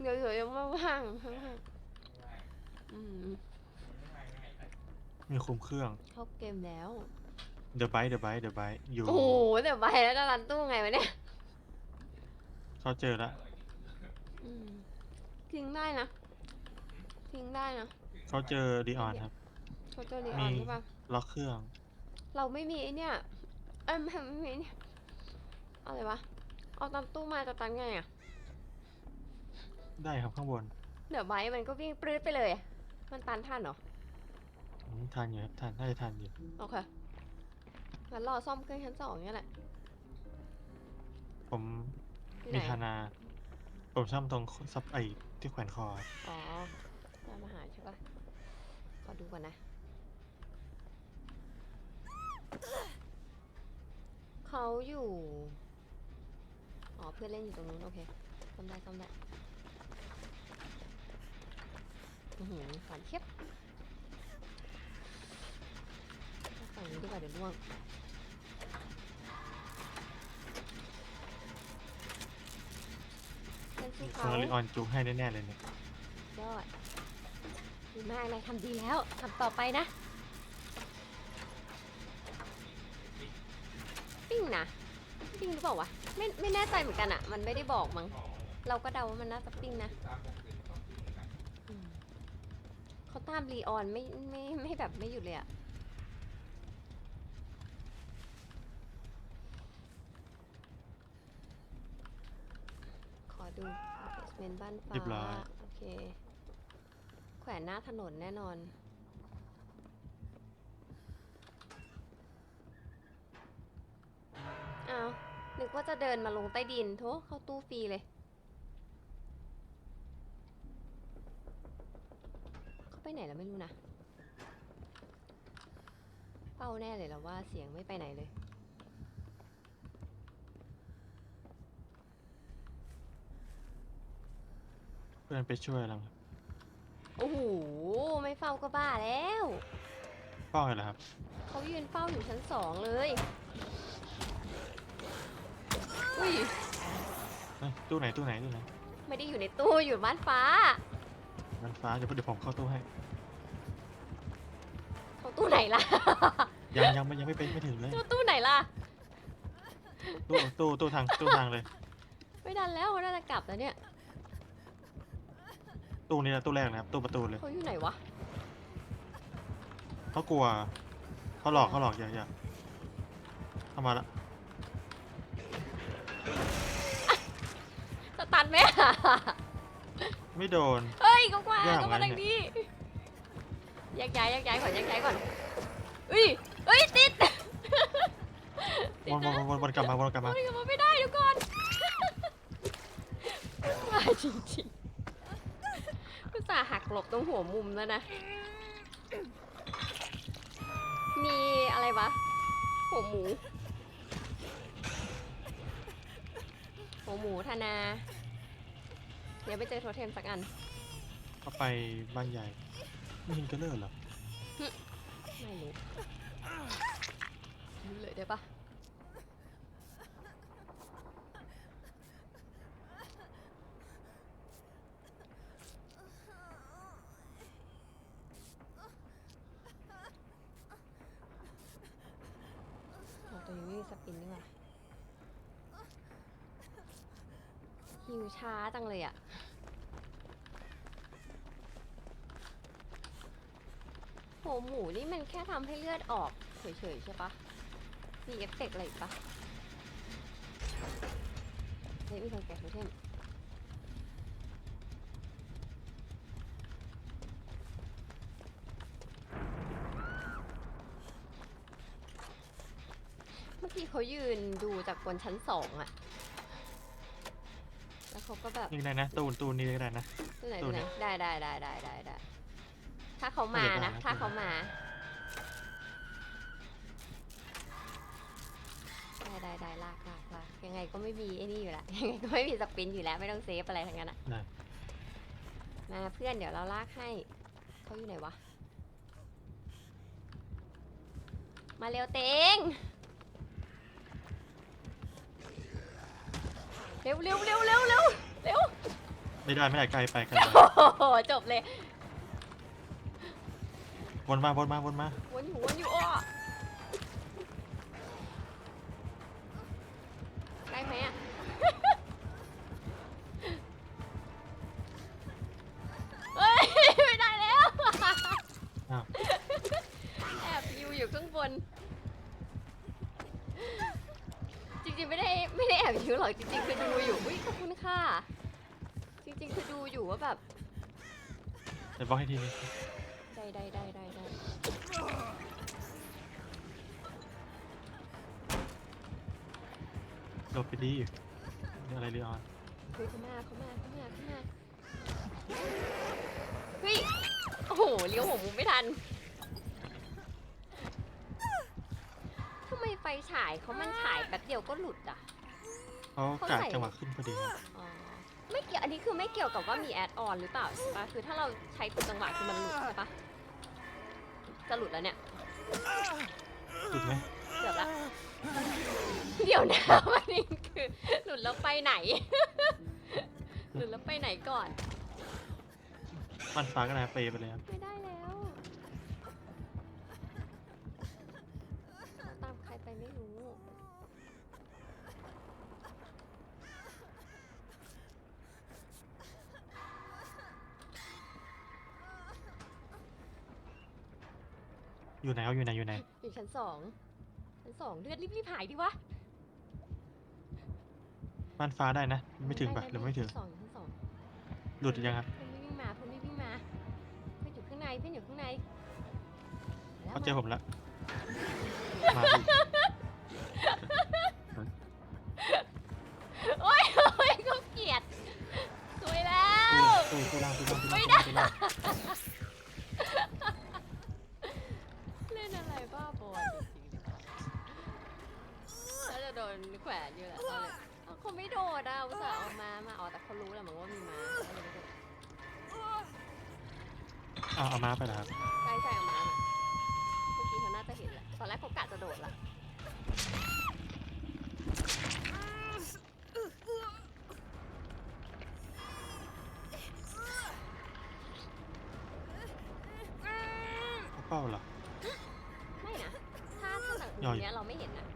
เดี๋ยวเดี๋ยวยังไม่ว่างว่างอืมมีคุมเครื่อง เข้าเกมแล้ว เดอะไบเดอะไบเดอะไบอยู่ โอ้โหเดี๋ยวไปแล้วจะรันตู้ไงวะเนี่ยเขาเจอแล้วอืมทิ้งได้นะ ทิ้งได้นะเขาเจอดีออนครับ เขาเจอรีอมีอนใช่ปะล็อกเครื่อง เราไม่มีไอเนี่ย เอ้ยไม่ไม่มีไอ้เนี่ยอะไรวะ เอาตามตู้มาจะตันไงอะ ได้ครับข้างบนเดี๋ยวไบร์ทมันก็วิ่งปรื้ดไปเลยอะมันตันทันเหรออืมทันอยู่ครับทันน่าจะทันอยู่โอเคงั้นรอซ่อมเครื่องชั้นสองเนี่ยแหละผมที่ไหมีนฮานา ผมช่ำตรงซับไอที่แขวนคอครับอ๋อได้มาหาใช่ปะขอดูก่อนนะ เขาอยู่ อ๋อ เพื่อนเล่นอยู่ตรงนู้นโอเคซ่อมได้ซ่อมได้อือ หือหวานเทียบฝั่งนี้ดีกว่าเดี๋ยวล่วงเล่นสู้มีคเขานดีออนจูงให้แน่ๆเลยเนี่ยยอดดีมากนายทำดีแล้วทำต่อไปนะ ปิ้งนะ ปิ้งหรือเปล่าวะ ไม่ไม่แน่ใจเหมือนกันอะมันไม่ได้บอกมั้ง เราก็เดาว่ามันน่าจะปิ้งนะอืมเขา ตามรีออนไม่ไม่ไม่แบบไม่หยุดเลยอะขอดูเบสเมนต์บ้านฟ้า เรียบร้อย โอเค แขวนหน้าถนนแน่นอน อ้าว นึกว่าจะเดินมาลงใต้ดินโถเข้าตู้ฟรีเลย เขา ไปไหนแล้วไม่รู้นะ เป้าแน่เลยแล้วว่าเสียงไม่ไปไหนเลย เพื่อนไปช่วยเราครับโอ้โห ไม่เฝ้าก็บ้าแล้วเป้าอะไรครับ เขายืนเฝ้าอยู่ชั้นสองเลย อุ้ยเอ้ยตู้ไหนตู้ไหนตู้ไหน ไม่ได้อยู่ในตู้อยู่บ้านฟ้า มันฟ้าเดี๋ยวเดี๋ยวผมเข้าตู้ให้ เขาตู้ไหนล่ะ ยังยังไม่ยังไม่เป็นไม่ถึงเลยตู้ตู้ไหนล่ะ ตู้ตู้ตู้ทางตู้ทางเลย ไม่ดันแล้วเขาน่าจะกลับแล้วเนี่ยตู้นี้นะตู้แรกนะครับตู้ประตูเลย เขาอยู่ไหนวะ เขากลัว เขาหลอกเขาหลอกอย่าอย่าเข้ามาละสตันไหมอะ ไม่โดน เฮ้ยก็มายากก็มาไหมทางเนี่นี้ยแยกย้ายแยกย้ายก่อนแยกย้ายก่อนอุ้ยเอ้ยติดติวดนนะวนวนวนกลับมาวนกลับมาโอ้ยกลับมาไม่ได้เดี๋ยวก่อนมาจริงๆก็สาห์หักหลบตรงหัวมุมแล้วนะ มีอะไรวะหัวหมูหัวหมูธนาเดี๋ยวไปเจอโทเทมสักอัน เขาไปบ้านใหญ่ไม่เห็นกระเลิศเหรอไม่รู้รู้เลยได้ปะเราตัวยังไม่มีสปินนี่หว่าหิวช้าจังเลยอะ หัวหมูนี่มันแค่ทำให้เลือดออกเฉยๆใช่ปะมีเอฟเฟกต์อะไรอีกปะเฮ้ยมีคนแกะโทเทมเมื่อกี้เขายืนดูจากบนชั้นสองอะแล้วเขาก็แบบนี่ก็ได้นะ ตู้ตู้นี้ก็ได้นะ ตัวไหนตัตัววไหไหนนได้ได้ได้ได้ได้ได้ ถ้าเขามาตัวไหนนะบ้างนะ ถ้าเขามาได้ได้ได้ลากลากลากยังไงก็ไม่มีไอ้นี่อยู่แล้วยังไงก็ไม่มีสปินอยู่แล้วไม่ต้องเซฟอะไรทั้งนั้นอะได้ มาเพื่อนเดี๋ยวเราลากให้เขาอยู่ไหนวะ มาเร็วเตงเร็วเร็วเร็วเร็วเร็วเร็ว ไม่ได้ไม่ได้ไกลไปไกลไปโอ้โหจบเลย วนมาวนมาวนมาวนอยู่วนอยู่อ้อได้ไหมอะ เฮ้ย ไม่ได้แล้ว อ้าวแอบอยู่อยู่ข้างบน จริงๆไม่ได้ไม่ได้แอบอยู่หรอกจริงๆคือดูอยู่อุ้ยขอบคุณค่ะ จริงๆคือดูอยู่ว่าแบบ เดี๋ยวบล็อกให้ทีนึง ได้ได้ได้ได้ได้หลบไปดีนี่อะไรเรียออนเฮ้ยเขามาเขามาเขามาเขามาเฮ้ยโอ้โหเลี้ยวหัวมุมไม่ทันทำไมไฟฉายเขามันฉายแป๊บเดียวก็หลุดอะ เขาเขากาดใส่จังหวะขึ้นพอดีครับอ๋อไม่เกี่ยวอันนี้คือไม่เกี่ยวกับว่ามีแอดออนหรือเปล่าใช่ปะคือถ้าเราใช้ถูกจังหวะคือมันหลุดใช่ปะ จะหลุดแล้วเนี่ยจุดไหมเกือบละเดี๋ยวนะวันนี้คือหลุดแล้วไปไหน หลุดแล้วไปไหนก่อน มันฟ้าก็นายเปย์ไปเลยครับไม่ได้ อยู่ไหนเขาอยู่ไหนอยู่ไหนอยู่ชั้นสองชั้นสองเลือดรีบๆหายดิวะบ้านฟ้าได้นะ ไม่ถึงปะหรือไม่ถึงชั้นสองชั้นสองหลุดยังครับเพื่อนไม่วิ่งมาเพื่อนไม่วิ่งมาเพื่อนอยู่ข้างในเพื่อนอยู่ข้างในแล้วเขาเจอมาผมแล้วมาดิโอ๊ยโอ๊ยเขาเกลียดสวยแล้วตู้ตู้ล่างตู้ แขวนอยู่แหละตอนเลยเอาเขาไม่โดดอะอุตส่าห์เอามามาอ๋อแต่เขารู้แหละมั้งว่ามีมาก็เลยไม่โดดเอาเอาม้าไปแล้วครับใช่ใช่เอามาน่ะเมื่อกี้เขาน่าจะเห็นแหละตอนแรกเขากะจะโดดละเขาเป้าเหรอ ไม่นะถ้าถ้าหนังย่อยเนี้ยเราไม่เห็นนะ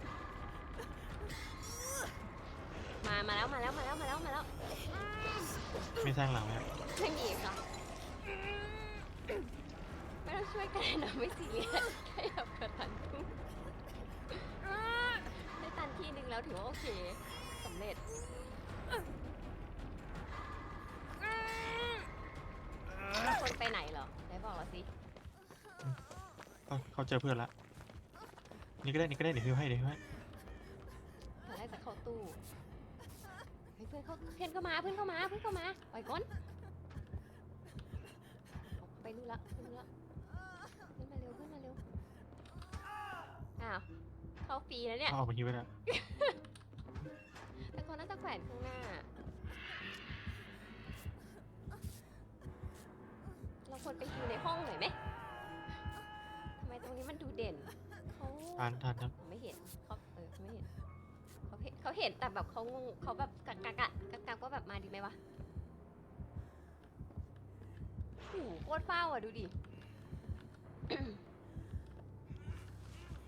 มา มาแล้ว มาแล้ว มาแล้ว มาแล้ว มาแล้ว ไม่สร้างหลังไหมครับไม่มีค่ะไม่ต้องช่วยกันนะไม่ซีเรียสแค่อยากกระตันทุกได้ตันทีนึงแล้วถือว่าโอเคสำเร็จแล้วคนไปไหนเหรอไหนบอกเราสิเขาเขาเจอเพื่อนละ นี่ก็ได้ นี่ก็ได้ เดี๋ยวฮิวให้ เดี๋ยวฮิวให้ตอนแรกจะเข้าตู้ ฮ้ยเพื่อนเขาเพื่อนเข้ามาเพื่อนเข้ามาเพื่อนเข้ามาปล่อยก่อนเอาไปรู้ละไปรู้ละขึ้นมาเร็วขึ้นมาเร็วอ้าวเข้าฟรีแล้วเนี่ยเขาเอามาฮิวไว้แล้วแต่เขาน่าจะแขวนข้างหน้า เราควรไปอยู่ในห้องหน่อยไหมทำไมตรงนี้มันดูเด่นเขาทานทานครับ เขาเห็นเขาเห็นแต่แบบเขางงเขาแบบกักกักกักกักกักว่าแบบมาดีไหมวะโอ้โหโคตรเฝ้าอะดูดิ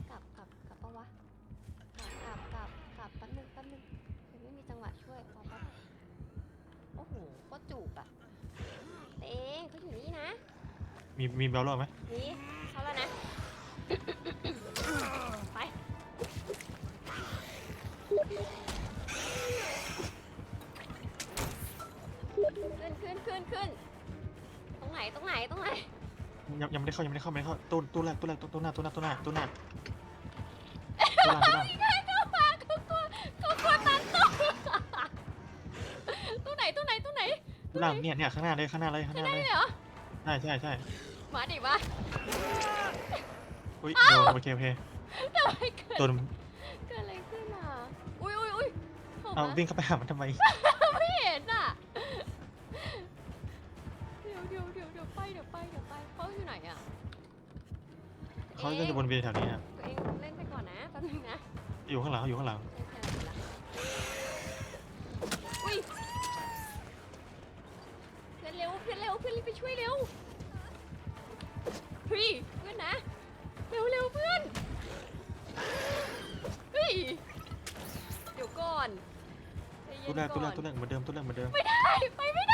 กลับกลับกลับปะวะกลับกลับกลับกลับแป๊บนึงแป๊บนึงยังไม่มีจังหวะช่วยรอแป๊บโอ้โหโคตรจูบอะแต่เองเขาอยู่นี่นะมีมีเบลล์โล่ไหมนี่ ขึ้นขึ้นขึ้นขึ้น ตรงไหนตรงไหนตรงไหน ยังยังไม่ได้เข้ายังไม่ได้เข้าไม่ได้เข้าตู้ตู้แรกตู้แรกตู้ตู้หน้าตู้หน้าตู้หน้าตู้หน้าตู้ล่างตู้ล่างเข้ามาเขากลัวเขากลัวตันตู้ตู้ไหนตู้ไหนตู้ไหนตู้ล่างเนี่ยเนี่ยข้างหน้าเลยข้างหน้าเลยข้างหน้าได้เลยเลยเหรอใช่ใช่ใช่มาดิวะอุ้ยโดนโอเคโอเคทำไมเกิดโดนเกิดอะไรขึ้นอะอุ้ยอุ้ยอุ้ยเข้าเอามาวิ่งเข้าไปหามันทำไม เขาจะบนเวียแถวนี้นะตัวเองเล่นไปก่อนนะตอนบนึงนะอยู่ข้างหลังอยู่ข้างหลังเพื่อนเร็วเพื่อนเร็วเพื่อนรีบไปช่วยเร็วพี่เพื่อนนะเร็วเร็วเพื่อนเฮ้ยเดี๋ยวก่อนตัวแรกตัวแรกตัวแรกเหมือนเดิมตัวแรกเหมือนเดิม ไม่ได้ไปไม่ได้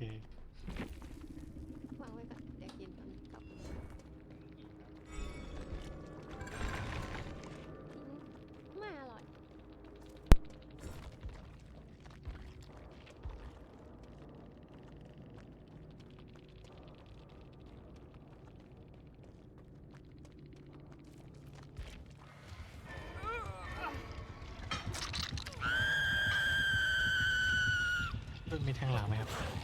วันโอเควางไว้ก่อนเดี๋ยวกินตอนกลับไม่อร่อยเรื่งมีแทงหลังไหมครับ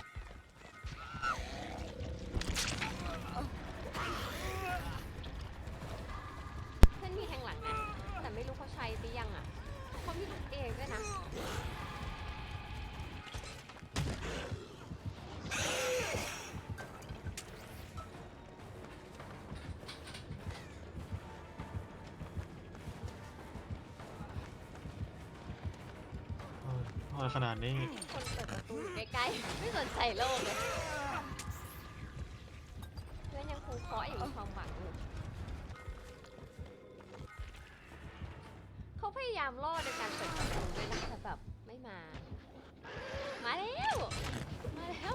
อออะไรขนาดนี้ คนเปิดประตูอยู่ใกล้ๆไม่สนใจโลกเลยเพื่อนยังคงเคาะอย่างมีความหวังอยู่เขาพยายามล่อในการเปิดประตูด้วยนะแต่แบบไม่มา มาแล้ว มาแล้ว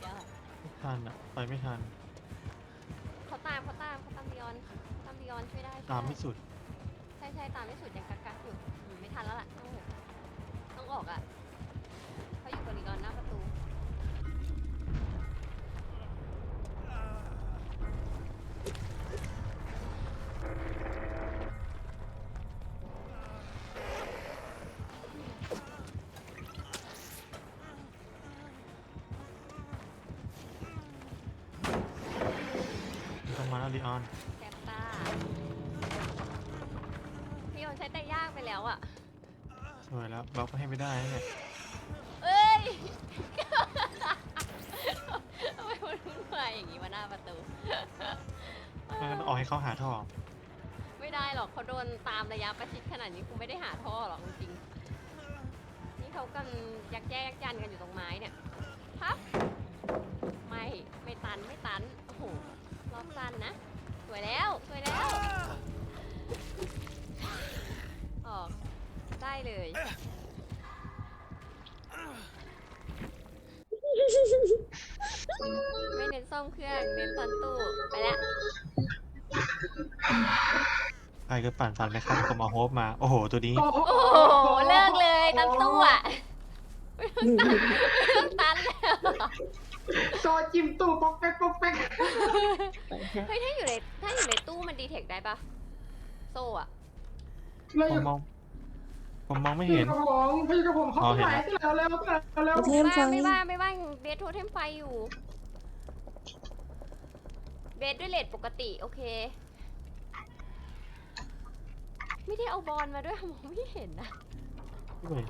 เดี๋ยวไม่ทันอะ ไปไม่ทัน เขาตามเขาตามเขาตามดิออนเขาตามดิออนช่วยได้ช่วยตามได้ไม่สุด ใช่ใช่ตามไม่สุดยังกักกักอยู่อืมไม่ทันแล้วล่ะต้ องหกต้องออกอะเขาอยู่กับลีออนหน้าประตู ต้องมาแล้วลีออน แซปต้าพี่โอนใช้แต่ยากไปแล้วอะ สวยแล้วบล็อกให้ไม่ได้นะเนี่ยเอ้ยทำไมมันวุ่นวายอย่างนี้มาหน้าประตู ไม่งั้นต้องออกให้เขาหาท่อไม่ได้หรอกเขาโดนตามระยะประชิดขนาดนี้คงไม่ได้หาท่อหรอกจริงๆนี่เขากันยักแยกยักยันกันอยู่ตรงไม้เนี่ยพับไม่ไม่ตันไม่ตันโอ้โหรอบสั้นนะสวยแล้วสวยแล้วออก ได้เลย ไม่เน้นซ่อมเครื่อง เน้นตอนตู้ ไปแล้วใครก็ปั่นฟันไหมครับผมเอาโฮปมา โอ้โห ตัวนี้โอ้โหโอ้โห เลิกเลยตันตู้อะไม่ต้องตันไม่ต้องตันแล้วโซจิมตู่ปอกแป๊กปอกแป๊กเฮ้ยถ้าอยู่ในถ้าอยู่ในตู้มันดีเทคได้ปะโซ่อะเราผอมยู่มอง ผมมองไม่พี่เห็น กระผมพี่กระผมเขาอ๋อเห็น หายแล้วที่แล้วแล้วแล้วแล้วโทเทมไฟบ้าไม่บ้าไม่บ้าเบสโทเทมไฟอยู่ เบสด้วยเลทปกติ โอเค ไม่ได้เอาบอลมาด้วยมองไม่เห็นนะเฮ้ย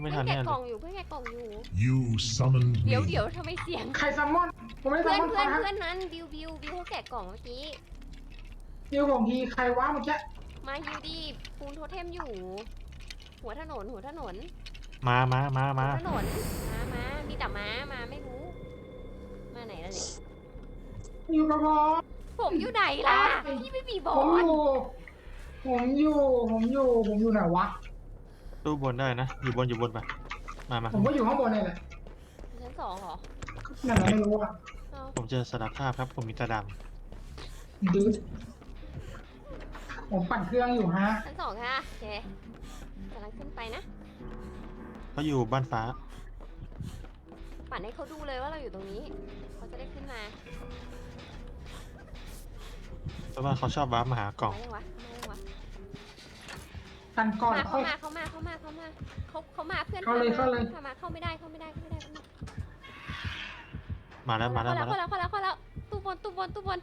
ไม่เพื่ทัอนนแน่แกะเลกล่อยงอยู่เพื่อนแกะกล่องอยู่ You summoned เดี๋ยว me. เดี๋ยวทำไมเสียง ใครซัมมอน ผมไม่ได้เพื่ซัอมนมอนเพื่อนเขาเพื่อนนั้นบิวบิวบิวเขาแกะกล่องเมื่อกี้ดิวผมทีใครวะเมื่อกี้มาฮิวดีปูนโทเทมอยู่ หัวถนน หัวถนนมามามามาหัวถนนมามามีแต่ม้ามาไม่รู้ มาไหนแล้วเนี่ยอยู่กระผมผมอยู่ไหนล่ะอ้าวพี่ไม่มีบอผมลอยู่ ผมอยู่ ผมอยู่ ผมอยู่ไหนวะ ตู้บนได้นะ อยู่บนอยู่บนไปมามาผมก็อยู่ข้างบนนี่แหละชั้นสองเหรอนั่นแหละไม่รู้อะเอาผมเจอสารภาพครับผมมีตาดดื้อผมปั่นเครื่องอยู่ฮะชั้นสองค่ะโอเคกำลังขึ้นไปนะำเขาอยู่บ้านฟ้า ปั่นให้เขาดูเลยว่าเราอยู่ตรงนี้ เขาจะได้ขึ้นมาเพราะว่าเขาชอบว้าร์ปมาหากล่อง มายังวะมายังวะกันก่อนมาค่เข้าอยมาเข้ามาเข้ามาเข้ามาเขาเขามาเพื่อนเข้าเลยเข้าเลยเข้ามาเข้าไม่ได้เข้าไม่ได้เข้าไม่ได้ มาแล้วมาแล้วมาเข้าแล้วแล้วเข้าแล้วเข้าแล้วตู้บนตู้บนตู้บน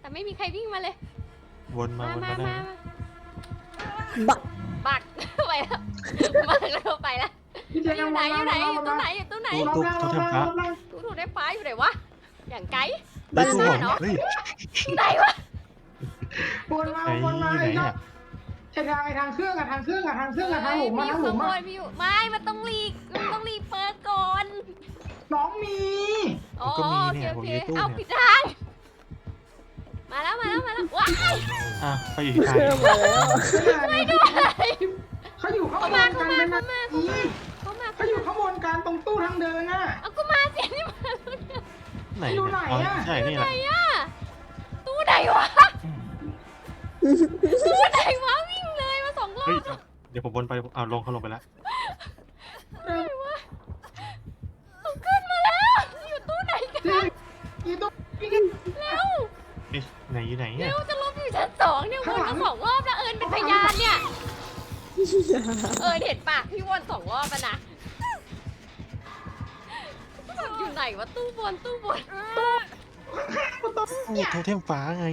แต่ไม่มีใครวิ่งมาเลย วนมามาวนมามาได้มานะ บักบักไปแล้วบักแล้วไปแล้วพี่เจอยู่ไหนอยู่ไหนอยู่ตู้ไหนอยู่ตู้ไหนรอบล่างรอบล่างรอบล่างตู้ถูกได้ฟ้าอยู่ไหนวะอย่างไกลได้ตู้ได้ผมเนอะเฮ้ยตู้ไหนวะวนมาไอ้วนมาอยู่ไหนไอ้อะไอ้ทางไอ้ทางเครื่องอะทางเครื่องอะทางเครื่องอะทางหลุมมีมาอทางยู่หลุข้ามงบอะนมีอยู่ไม่มันต้องรีกมันต้องรีเปิดก่อนน้องมีอ๋อก็มีโอเนี่เคยโอผมเคมีตู้เอาเนี่ยผิดทาง มาแล้วมาแล้วมาแล้วว้ายอะไปอีกทางเครื่องมาแล้วไม่ด้วยเขาอยู่ข้างเข้าบมานเข้ากันมาเป็นเข้ามานาทีเข้ามาเขาอยู่ข้างบนกันตรงตู้ทางเดินน่ะ เอาก็มาเสียนี่มาไหนอยู่ไหนอ๋ออะ ใช่นี่แหไหนละอะตู้ไหนวะตู้ไหนวะวิ่งเลยมาสองรอเฮ้ยบเดี๋ยวผมวนไปเอาลงเขาลงไปแล้วเอาขึ้นมาแล้วอยู่ตู้ไหนกันจริงอีตู้พี่กินเร็ว เอ๊ะไหนอยู่ไหนเร็เนี่ยวจะลบอยู่ชั้นสองเนี่ยวนมาสองรอบแล้วเอิญเป็นพยานเนี่ย เออเห็นปากพี่วนสองรอบแล้วนะอยู่ไหนวะตู้บนตู้บนประตูโอ้โทเทมฟ้าไง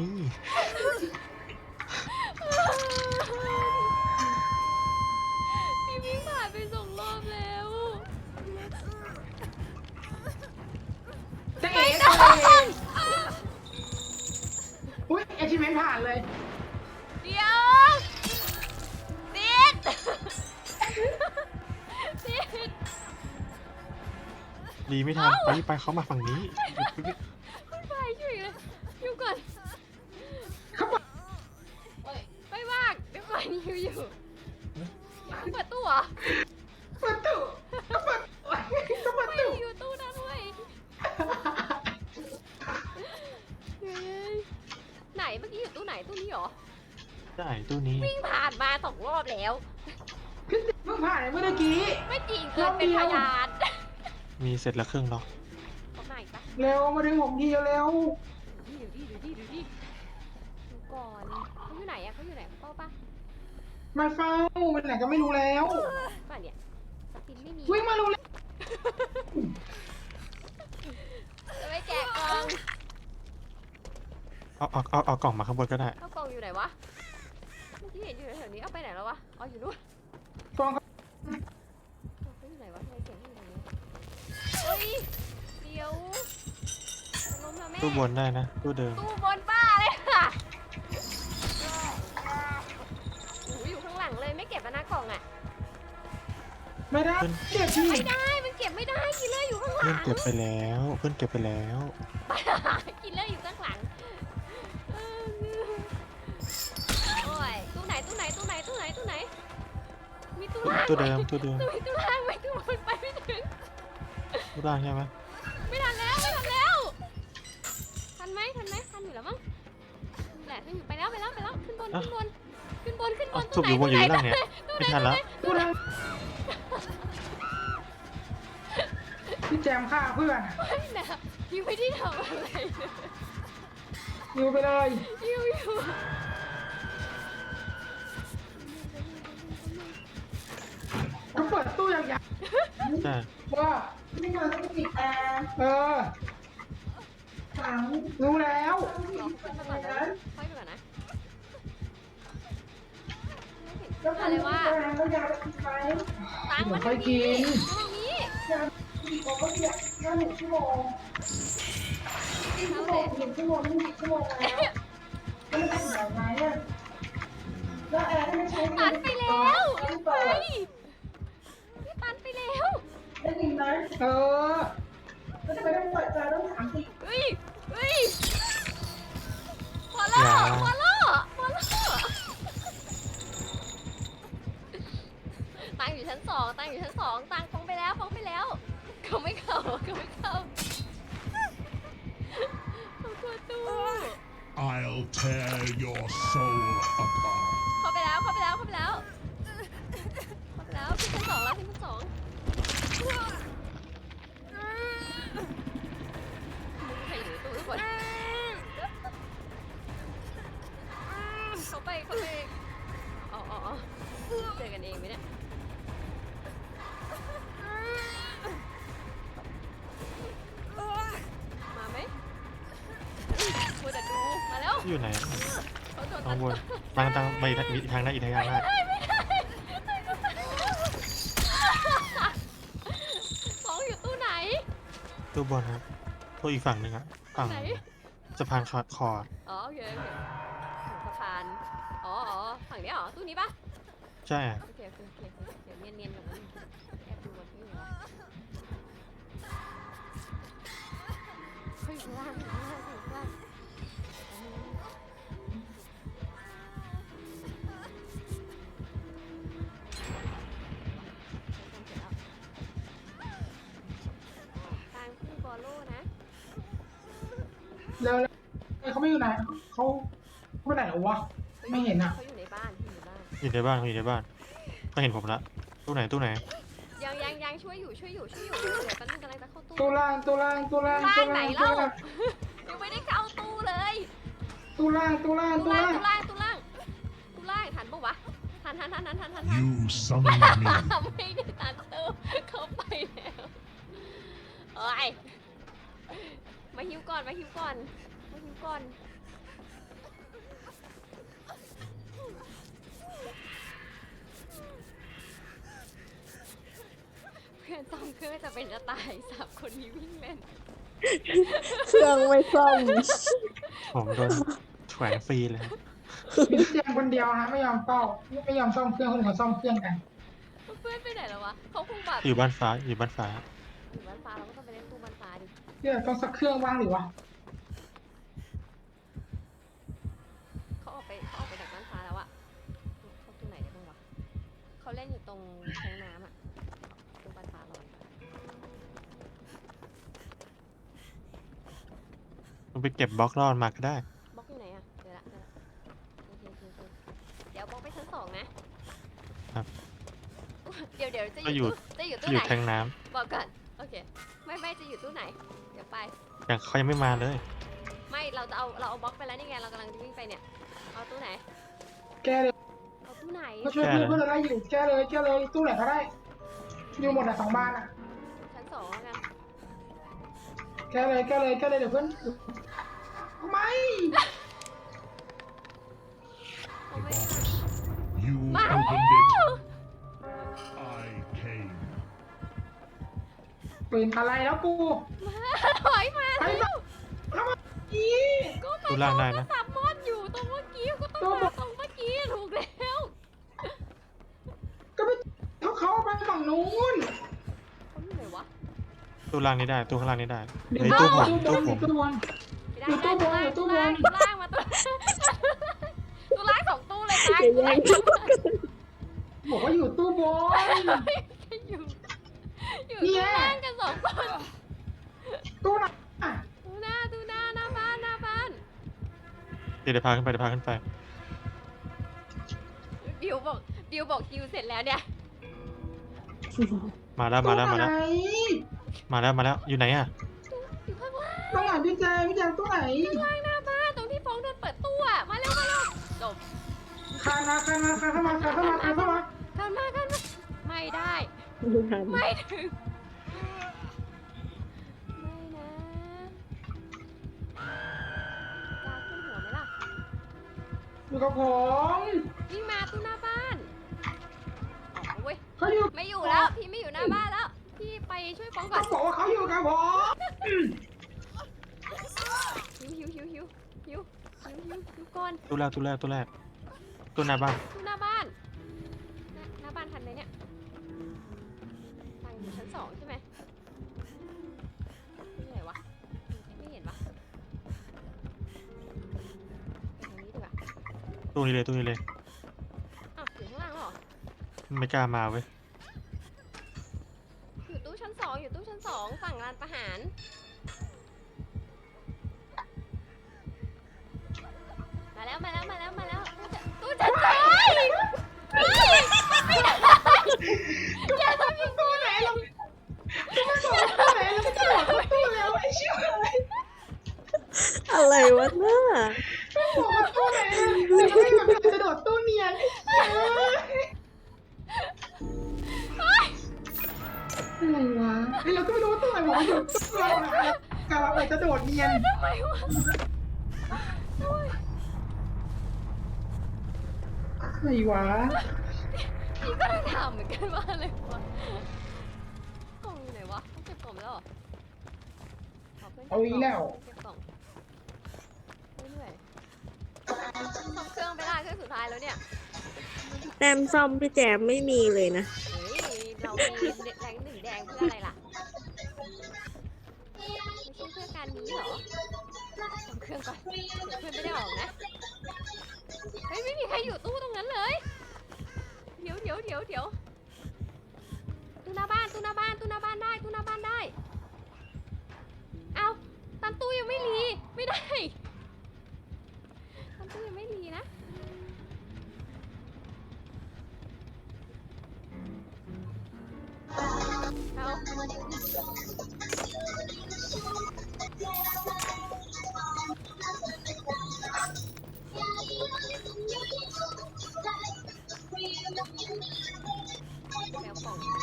พี่วิ่งผ่านไปสองรอบแล้ว จะเอ๋อุ้ยเอ ชิเมนผ่านเลย เดี๋ยวติดติดดีไม่ทันไปไปเขามาฝั่งนี้ไม่ไปช่วยเลยอยู่ก่อนเขาบอกไม่ว่างเดี๋ยวก่อนอยู่อยู่เปิดตู้เหรอ เหรอ ได้ตู้นี้วิ่งผ่านมาสองรอบแล้วพี่เพิ่งผ่านเมื่อกี้ ไม่จริงเกินเป็นพยานมีเสร็จแล้วเครื่องล็อกเขาไหนปะเร็วมาดึงผมทีเร็วดูดิดูดิดูดิดูก่อนเขาอยู่ไหนอะเขาอยู่ไหนเป้าปะมาเฝ้ามันไหนก็ไม่รู้แล้วป่ะเนี่ยสปินไม่มีวิ่งมารู้แล้วจะไปแจกกล่อง เอาเอาเอาเอากล่องมาข้างบนก็ได้ เอากล่องอยู่ไหนวะเมื่อกี้เห็นอยู่แถวๆนี้เอาไปไหนแล้ววะอ๋ออยู่นู่นกองเอาเขาอยู่ไหนวะทำไมเสียงอยู่ตรงนี้เฮ้ยเดี๋ยวจะล้มแล้วแม่ ตู้บนได้นะ ตู้เดิม ตู้บนบ้าเลยค่ะโอ้โหอยู่ข้างหลังเลยไม่เก็บแล้วนะกล่องอะไม่ได้เจ็บพี่ไม่ได้ มันเก็บไม่ได้ กินเลยอยู่ข้างหลัเพื่องนเก็บไปแล้ว เพื่อนเก็บไปแล้ว กินเลยอยู่ข้างหลัง ตู้ไหนตู้ไหนตู้ไหนตู้ไหนตู้ไหน มีตู้ล่างตู้ไหมเดิมตู้เดิมตู้มีตู้ล่างไหมตู้บนไปไม่ถึงตู้ล่างใช่ไหมไม่ทันแล้วไม่ทันแล้ว ทันไหมทันไหมทันอยู่แล้วมั้งแหละทันอยู่ไปแล้วไปแล้วไปแล้วขึ้นบนขึ้นบนขึ้นบนขึ้นบอ้าวนศตู้พไหนอยู่บนตู้อยู่ไหนล่างเนี่ยตู้ไม่ไหนทันแล้วพูดทางพี่แจมฆ่าเพื่อนไม่นะยูไม่ได้ทำอะไรเลยอยู่ไปเลยยูอยู่ เขาเปิดตู้อย่างยาวใช่ว่าไม่มาต้องปิดแอร์เออถังรู้แล้วรอขึ้นมาก่อนนะค่อยไปก่อนนะไม่เล้วอะไรวะแล้วยาปิดไหมตังค์มาค่อยกินี้นทางนี้ยาปิดก็เดียวแค่หนึ่งชั่วโมงเอาเลยหนึ่งชั่วโมงนี่หนึ่งชั่วโมงแล้วแล้วมันจะไหนอะแล้วแอร์ที่ไม่ใช้ตันไปแล้วรีบไปพี่ตันไปแล้ว ได้ยินไหมเออแล้วทำไมต้องเปิดใจต้องถามสิเฮ้ยเฮ้ยพอแล้วพอแล้วพอแล้วตังอยู่ชั้นสองตังอยู่ชั้นสองตังฟองไปแล้วฟองไปแล้ว เขาไม่เข้าเขาไม่เข้าเขากลัวตู้ I'll tear your soul apart. เข้าไปแล้วเข้าไปแล้วเข้าไปแล้วเข้าไปแล้วขึ้นชั้นสองแล้วขึ้นชั้นสอง ใครอยู่ในตู้ทุกคนเขาไปเขาไปอ๋ออ๋ออ๋อเจอกันเองไหมเนี่ยมาไหมมัวแต่ดูมาแล้วอยู่ไหนเขาโดนข้างบนตั้งตั้งไปอีกทางอีกทางได้อีกทางได้ ของอยู่ตู้ไหน ตู้บอลครับตู้อีกฝั่งหนึ่งอะฝั่งไหน สะพานคอคออ๋อโอเคโอเคสะพาน อ๋ออ๋อฝั่งนี้เหรอ ตู้นี้ปะใช่อะโอเคโอเคโอเคโอเคเนียนเนียนๆกับมันแอบดูบนที่อยู่วะเฮ้ยข้างล่างข้างล่างข้างล่าง โล่นะ แล้วแล้วเขาไม่อยู่ไหนเขาเขาไปไหนเหรอวะ ไม่เห็นอะ เขาอยู่ในบ้านเขาอยู่ในบ้าน อยู่ในบ้านเขาอยู่ในบ้านเขาเห็นผมละตู้ไหนตู้ไหนยังยังยังช่วยอยู่ช่วยอยู่ช่วยอยู่เดี๋ยวแป๊บนึงกำลังจะเข้าตู้ตู้ล่างตู้ล่างตู้ล่างบ้าตู้นไหนล่างเล่าตู้ล่างยังไม่ได้เข้าตู้เลยตู้ล่างตู้ล่างตู้ตู้ล่าล่างงตู้ล่างตู้ล่างตู้ล่างทันปะวะทันทันทันทันทันทันทัน You summoned me. ไม่ได้ทันตู้เข้าไปแล้วโอ้ย มาฮิวก่อน มาฮิวก่อน มาฮิวก่อน เพื่อนต้องเพื่อจะเป็นจะตายสับคนนี้วิ่งเล่น เครื่องไม่ซ่อมผมโดนแขวนฟรีเลยครับมีพี่แจงคนเดียวฮะไม่ยอมเฝ้าไม่ยอมซ่อมเครื่องคนอื่นเขาซ่อมเครื่องกันเพื่อนไปไหนแล้ววะเขาคงแบบอยู่บ้านฟ้าอยู่บ้านฟ้าอยู่บ้านฟ้าเราก็ต้องไปเล่นตู้บ้านฟ้าดิ เดี๋ยวต้องสักเครื่องบ้างหรือวะเขาออกไปเขาออกไปจากบ้านฟ้าแล้วอะเขาตู้ไหนได้บ้างวะเขาเล่นอยู่ตรงแทงน้ำอะตู้บ้านฟ้าลอยต้องไปเก็บบล็อกรอดมาก็ได้ บล็อกอยู่ไหนอะเดี๋ยวละเดี๋ยวละโอเคโอเคโอเคเดี๋ยวบล็อกไปชั้นสองนะครับเดี๋ยวเดี๋ยวจะก็ออยู่ยู่ตู้จะอยู่จะตู้อไหยู่น แทงน้ำบอกก่อนโอเค ไม่ไม่จะอยู่ตู้ไหนเดี๋ยวไป ยังเขายังไม่มาเลย ไม่เราจะเอาเราเอาบล็อกไปแล้วนี่ไงเรากำลังจะวิ่งไปเนี่ย เอาตู้ไหน แก้เลยเอาตู้ไหนก็ช่วยเพื่อนเพื่อนเราได้อยู่แก้เลยแก้เลยตู้ไหนก็ได้อยู่หมดอะสองบ้านอะชั้นสองแล้วกันแก้เลยแก้เลยแก้เลยเดี๋ยวเพื่อนไม่ เอาไม่ You Ma- opened it. I came. ปืนอะไรแล้วกู ถอยมาไปเร็วทำไมอีก็ตู้ล่างได้นะสามมอนอยู่ตรงเมื่อกี้ก็ต้องมาตรงเมื่อกี้ถูกแล้ว ก็ไม่เขาเขาไปฝั่งนู้นเขาอยู่ไหนวะตู้ล่างนี้ได้ ตู้ข้างล่างนี้ได้เดี๋ยวในตู้ตู้บผนมตู้ตู้บผนมตู้บน ไม่ได้อยู่ตู้บนอยู่ตู้บนตู้ล่างมาตู้ตู้ล่างสองตู้เลยนะอย่าแย่งบอกว่าอยู่ตู้บน อยู่อยู่ เนี่ ตู้ ย ล่างกันสองคน ตู้ไหนอะ ตู้หน้าตู้หน้าหน้าบ้านหน้าบ้าน เดี๋ยวเดี๋ยวพาขึ้นไปเดี๋ยวพาขึ้นไป บิวบอกบิวบอกคิวเสร็จแล้วเนี่ยมาแล้วมาแล้วมาตู้แล้วไหนมาแล้วมาแล้วอยู่ไหนอะอยู่ข้างล่างตู้ไหนพี่แจงพี่แจงตู้ไหนข้างหน้าบ้านตรงที่ฟองโดนเปิดตู้อะมาเร็วมาเร็วจบคานมาคานมาคานเข้ามาคานเข้ามาคานเข้ามากันมากันมาไม่ได้ดูทันไม่ถึง อยู่กับผมวิ่งมาตู้หน้าบ้านออกมาเว้ยเขาอยู่ไม่อยู่แล้ว พี่ไม่อยู่หน้าบ้านแล้ว พี่ไปช่วยฟ้องก่อเขานบอกว่าเขาอยู่กับผมหิวหิวหิวหิวหิวหิวหิวหิวก่อนตู้แรกตู้แรกตู้แรกตู้หน้าบ้านตู้หน้าบ้านหน้าหน้าบ้านทันไหมเนี่ยฟังอยู่ชั้นสองใช่ไหม ตู้นี้เลยตู้นี้เลยอ้าวอยู่ข้างล่างแล้วเหรอ ไม่กล้ามาเว้ยอยู่ตู้ชั้นสองอยู่ตู้ชั้นสองฝั่งร้านประหาร มาแล้วมาแล้วมาแล้วมาแล้วตู้จะตู้ชั้นสองเฮ้ยไม่ได้อย่าทำอย่างนี้ตู้ไหนเราตู้ไม่บอกตู้ไหนเราก็จะบอกว่าตู้แล้วไอ้เชี่ย อะไรอะไรวะน่าบอกว่าตู้ไหนเราจะไม่แบบจะโดดตู้เนียนอะไรวะไอเราก็ไม่รู้ว่าตู้ไหนบอกว่าอยู่ตู้เราอะกาเราไปจะโดดเนียนทำไมวะอ้ยใครวะพี่ก็ถามเหมือนกันว่าอะไรวะกล่องอยู่ไหนวะต้องเก็บกล่องแล้วเหรอขพื่นก็บเอาอีกแล้ว เก็บกล่องเรื่อยๆ ซ่อมเครื่องไม่ได้เครื่องสุดท้ายแล้วเนี่ยแต้มซ่อมพี่แจมไม่มีเลยนะเฮ้ยเรามีแรงหนึ่งแดงเพื่ออะไรล่ะไม่ใช่เพื่อการนี้เหรอซ่อมเครื่องก่อนเดี๋ยวเพื่อนไม่ได้ออกนะเฮ้ยไม่มีใครอยู่ตู้ตรงนั้นเลย เดี๋ยวเดี๋ยวเดี๋ยวเดี๋ยวตู้หน้าบ้านตู้หน้าบ้านตู้หน้าบ้านได้ตู้หน้าบ้านได้ เอาตามตู้ยังไม่รีไม่ได้ ตามตู้ยังไม่รีนะ เอาแมวป่อง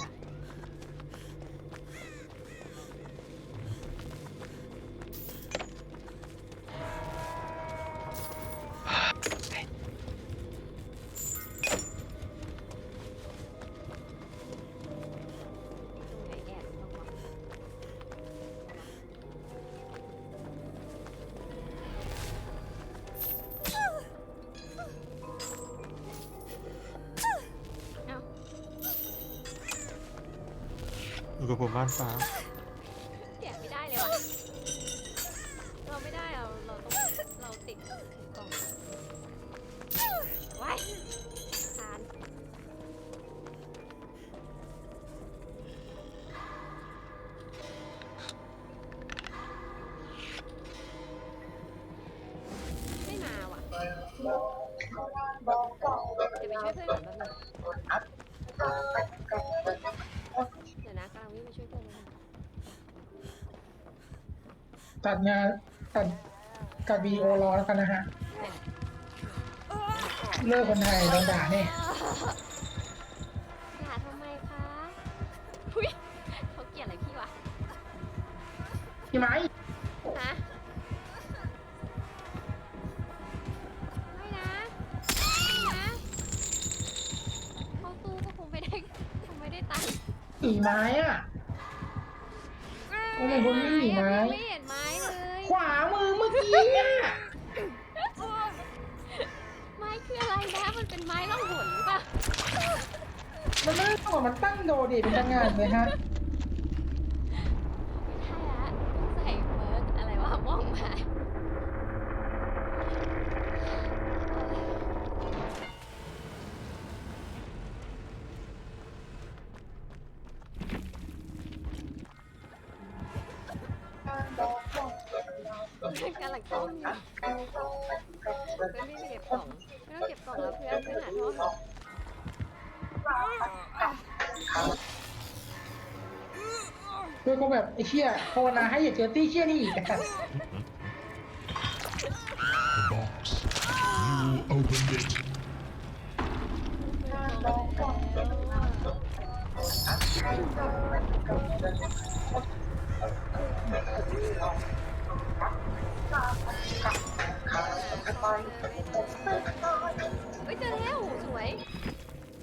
กับผมบ้านฟ้า แกะไม่ได้เลยว่ะ เราไม่ได้เราเราต้องเราติดกล่องไว้ทานไม่มาว่ะเดี๋ยวไปช่วยเพื่อนก่อนแป๊บนึงเดี๋ยวนะกำลังวิ่งไปช่วยเพื่อนแล้วนะ ตัดงานตัดตัดวีดีโอรอแล้วกันนะฮะ เลิกคนไทยโดนด่าแน่ด่าทำไมคะอุ้ยเขาเกลียดอะไรพี่วะ พี่ไม้ฮะ ไม่นะ ไม่นะเข้าตู้ก็คงไม่ได้คงไม่ได้ตังค์สีไม้อะ โอ้ยคนไม่หนีไม้ไม่เห็นไม้เลย ขวามือเมื่อกี้อะไม้คืออะไรนะ มันเป็นไม้ล่องหนหรือเปล่ามันไม่ได้ต้องบอกมันตั้งโดดเด่นเป็นทางงานเลยฮะ ลังต้มอยู่เพื่อนไม่ไปเก็บกล่องไม่ต้องเก็บกล่องแล้วเพื่อนเพื่อนหาท่อเถอะเพื่อนก็แบบไอ้เชี่ยภาวนาให้อย่าเจอตี้เชี่ยนี่อีกนะ The box. You opened it.